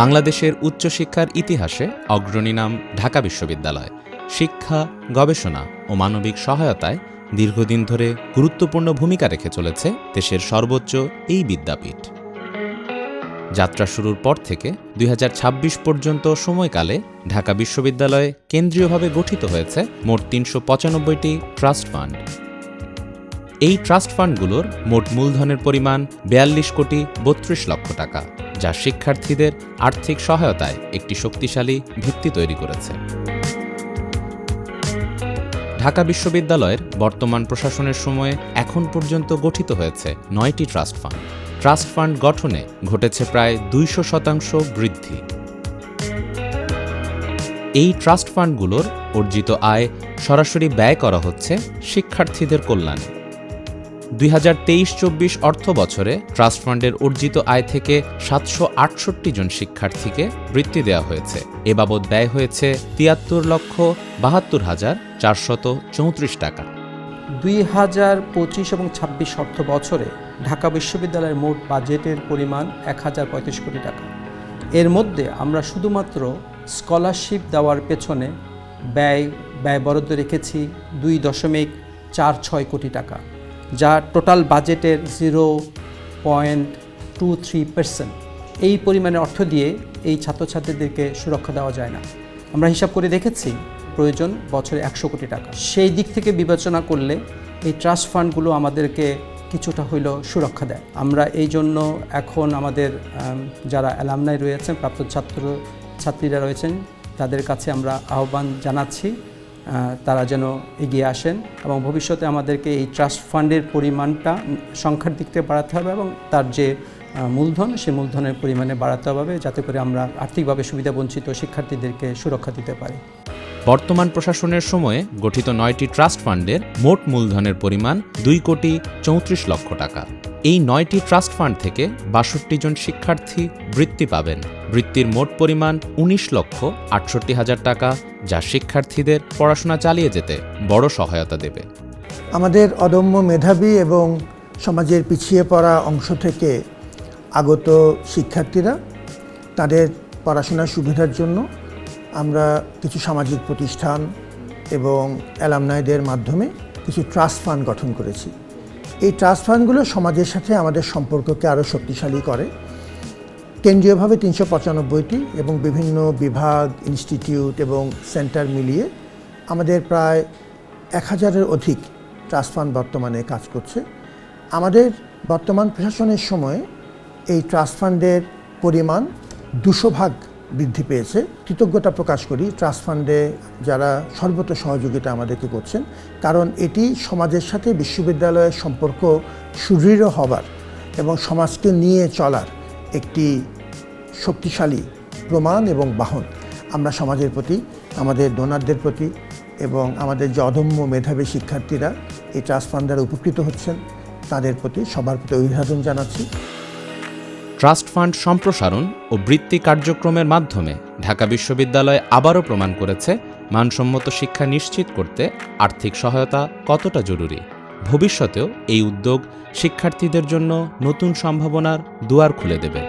বাংলাদেশের উচ্চশিক্ষার ইতিহাসে অগ্রণী নাম ঢাকা বিশ্ববিদ্যালয়। শিক্ষা, গবেষণা ও মানবিক সহায়তায় দীর্ঘদিন ধরে গুরুত্বপূর্ণ ভূমিকা রেখে চলেছে দেশের সর্বোচ্চ এই বিদ্যাপীঠ। যাত্রা শুরুর পর থেকে দুই হাজার ছাব্বিশ পর্যন্ত সময়কালে ঢাকা বিশ্ববিদ্যালয়ে কেন্দ্রীয়ভাবে গঠিত হয়েছে মোট তিনশো পঁচানব্বইটি ট্রাস্ট ফান্ড। এই ট্রাস্ট ফান্ডগুলোর মোট মূলধনের পরিমাণ বিয়াল্লিশ কোটি বত্রিশ লক্ষ টাকা। যা শিক্ষার্থীদের আর্থিক সহায়তায় একটি শক্তিশালী ভিত্তি তৈরি করেছে। ঢাকা বিশ্ববিদ্যালয়ের বর্তমান প্রশাসনের সময়ে এখন পর্যন্ত গঠিত হয়েছে নয়টি ট্রাস্ট ফান্ড। ট্রাস্ট ফান্ড গঠনে ঘটেছে প্রায় দুইশো শতাংশ বৃদ্ধি। এই ট্রাস্ট ফান্ডগুলোর অর্জিত আয় সরাসরি ব্যয় করা হচ্ছে শিক্ষার্থীদের কল্যাণে। দুই হাজার তেইশ চব্বিশ অর্থ বছরে ট্রাস্ট ফান্ডের অর্জিত আয় থেকে সাতশো আটষট্টি জন শিক্ষার্থীকে বৃত্তি দেওয়া হয়েছে। এ বাবদ ব্যয় হয়েছে তিয়াত্তর লক্ষ বাহাত্তর হাজার চারশত চৌত্রিশ টাকা। দুই হাজার পঁচিশ এবং ছাব্বিশ অর্থ বছরে ঢাকা বিশ্ববিদ্যালয়ের মোট বাজেটের পরিমাণ এক হাজার পঁয়ত্রিশ কোটি টাকা। এর মধ্যে আমরা শুধুমাত্র স্কলারশিপ দেওয়ার পেছনে ব্যয় ব্যয় বরাদ্দ রেখেছি দুই দশমিক চার ছয় কোটি টাকা। যা টোটাল বাজেটের zero point two three percent এই পরিমাণে অর্থ দিয়ে এই ছাত্রছাত্রীদেরকে সুরক্ষা দেওয়া যায় না। আমরা হিসাব করে দেখেছি, প্রয়োজন বছরে একশো কোটি টাকা। সেই দিক থেকে বিবেচনা করলে এই ট্রাস্ট ফান্ডগুলো আমাদেরকে কিছুটা হইলেও সুরক্ষা দেয়। আমরা এই জন্য এখন আমাদের যারা অ্যালামনাই রয়েছেন, প্রাপ্ত ছাত্র ছাত্রীরা রয়েছেন, তাদের কাছে আমরা আহ্বান জানাচ্ছি তারা যেন এগিয়ে আসেন এবং ভবিষ্যতে আমাদেরকে এই ট্রাস্ট ফান্ডের পরিমাণটা সংখ্যার দিক থেকে বাড়াতে হবে এবং তার যে মূলধন সেই মূলধনের পরিমাণে বাড়াতে হবে যাতে করে আমরা আর্থিকভাবে সুবিধা বঞ্চিত শিক্ষার্থীদেরকে সুরক্ষা দিতে পারি। বর্তমান প্রশাসনের সময়ে গঠিত নয়টি ট্রাস্ট ফান্ডের মোট মূলধনের পরিমাণ দুই কোটি চৌত্রিশ লক্ষ টাকা। এই নয়টি ট্রাস্ট ফান্ড থেকে বাষট্টি জন শিক্ষার্থী বৃত্তি পাবেন। বৃত্তির মোট পরিমাণ উনিশ লক্ষ আটষট্টি হাজার টাকা, যা শিক্ষার্থীদের পড়াশোনা চালিয়ে যেতে বড় সহায়তা দেবে। আমাদের অদম্য মেধাবী এবং সমাজের পিছিয়ে পড়া অংশ থেকে আগত শিক্ষার্থীরা তাদের পড়াশোনার সুবিধার জন্য আমরা কিছু সামাজিক প্রতিষ্ঠান এবং অ্যালামনাইদের মাধ্যমে কিছু ট্রাস্ট ফান্ড গঠন করেছি। এই ট্রাস্ট ফান্ডগুলো সমাজের সাথে আমাদের সম্পর্ককে আরও শক্তিশালী করে। কেন্দ্রীয়ভাবে তিনশো পঁচানব্বইটি এবং বিভিন্ন বিভাগ, ইনস্টিটিউট এবং সেন্টার মিলিয়ে আমাদের প্রায় এক হাজারের অধিক ট্রাস্ট ফান্ড বর্তমানে কাজ করছে। আমাদের বর্তমান প্রশাসনের সময়ে এই ট্রাস্ট ফান্ডের পরিমাণ দুশো ভাগ বৃদ্ধি পেয়েছে। কৃতজ্ঞতা প্রকাশ করি ট্রাস্ট ফান্ডে যারা সর্বত সহযোগিতা আমাদেরকে করছেন, কারণ এটি সমাজের সাথে বিশ্ববিদ্যালয়ের সম্পর্ক সুদৃঢ় হবার এবং সমাজকে নিয়ে চলার একটি শক্তিশালী প্রমাণ এবং বাহন। আমরা সমাজের প্রতি, আমাদের ডোনারদের প্রতি এবং আমাদের যে অদম্য মেধাবী শিক্ষার্থীরা এই ট্রাস্ট ফান্ড দ্বারা উপকৃত হচ্ছেন, তাদের প্রতি সবার প্রতি অভিবাদন জানাচ্ছি। ট্রাস্ট ফান্ড সম্প্রসারণ ও বৃত্তি কার্যক্রমের মাধ্যমে ঢাকা বিশ্ববিদ্যালয় আবারও প্রমাণ করেছে মানসম্মত শিক্ষা নিশ্চিত করতে আর্থিক সহায়তা কতটা জরুরি। ভবিষ্যতেও এই উদ্যোগ শিক্ষার্থীদের জন্য নতুন সম্ভাবনার দুয়ার খুলে দেবে।